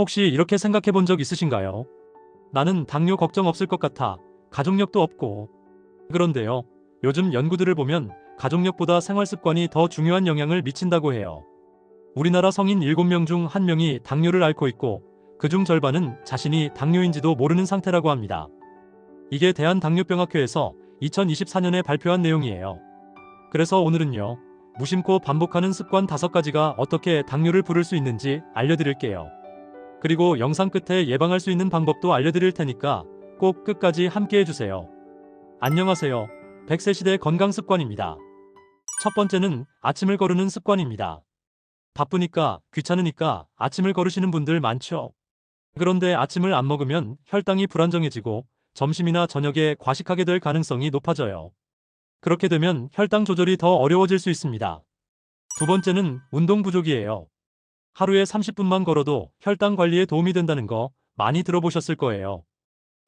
혹시 이렇게 생각해 본 적 있으신가요? 나는 당뇨 걱정 없을 것 같아. 가족력도 없고. 그런데요. 요즘 연구들을 보면 가족력보다 생활 습관이 더 중요한 영향을 미친다고 해요. 우리나라 성인 7명 중 1명이 당뇨를 앓고 있고 그중 절반은 자신이 당뇨인지도 모르는 상태라고 합니다. 이게 대한당뇨병학회에서 2024년에 발표한 내용이에요. 그래서 오늘은요. 무심코 반복하는 습관 5가지가 어떻게 당뇨를 부를 수 있는지 알려드릴게요. 그리고 영상 끝에 예방할 수 있는 방법도 알려드릴 테니까 꼭 끝까지 함께 해주세요. 안녕하세요. 100세 시대 건강 습관입니다. 첫 번째는 아침을 거르는 습관입니다. 바쁘니까, 귀찮으니까 아침을 거르시는 분들 많죠? 그런데 아침을 안 먹으면 혈당이 불안정해지고 점심이나 저녁에 과식하게 될 가능성이 높아져요. 그렇게 되면 혈당 조절이 더 어려워질 수 있습니다. 두 번째는 운동 부족이에요. 하루에 30분만 걸어도 혈당 관리에 도움이 된다는 거 많이 들어보셨을 거예요.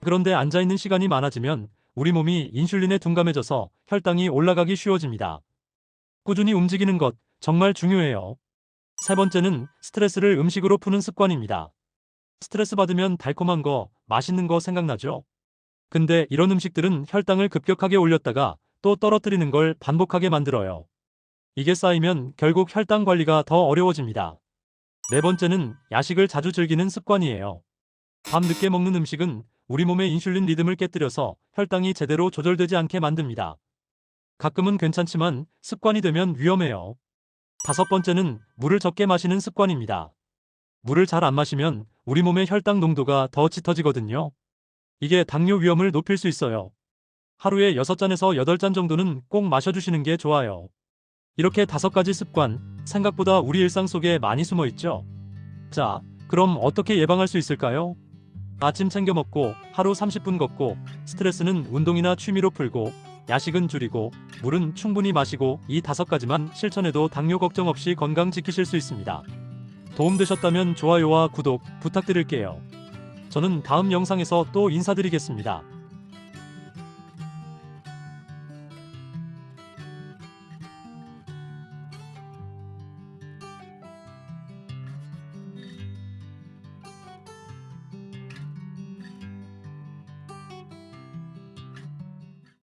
그런데 앉아있는 시간이 많아지면 우리 몸이 인슐린에 둔감해져서 혈당이 올라가기 쉬워집니다. 꾸준히 움직이는 것 정말 중요해요. 세 번째는 스트레스를 음식으로 푸는 습관입니다. 스트레스 받으면 달콤한 거, 맛있는 거 생각나죠? 근데 이런 음식들은 혈당을 급격하게 올렸다가 또 떨어뜨리는 걸 반복하게 만들어요. 이게 쌓이면 결국 혈당 관리가 더 어려워집니다. 네 번째는 야식을 자주 즐기는 습관이에요. 밤 늦게 먹는 음식은 우리 몸의 인슐린 리듬을 깨뜨려서 혈당이 제대로 조절되지 않게 만듭니다. 가끔은 괜찮지만 습관이 되면 위험해요. 다섯 번째는 물을 적게 마시는 습관입니다. 물을 잘 안 마시면 우리 몸의 혈당 농도가 더 짙어지거든요. 이게 당뇨 위험을 높일 수 있어요. 하루에 6잔에서 8잔 정도는 꼭 마셔주시는 게 좋아요. 이렇게 다섯 가지 습관, 생각보다 우리 일상 속에 많이 숨어 있죠? 자, 그럼 어떻게 예방할 수 있을까요? 아침 챙겨 먹고, 하루 30분 걷고, 스트레스는 운동이나 취미로 풀고, 야식은 줄이고, 물은 충분히 마시고, 이 다섯 가지만 실천해도 당뇨 걱정 없이 건강 지키실 수 있습니다. 도움되셨다면 좋아요와 구독 부탁드릴게요. 저는 다음 영상에서 또 인사드리겠습니다.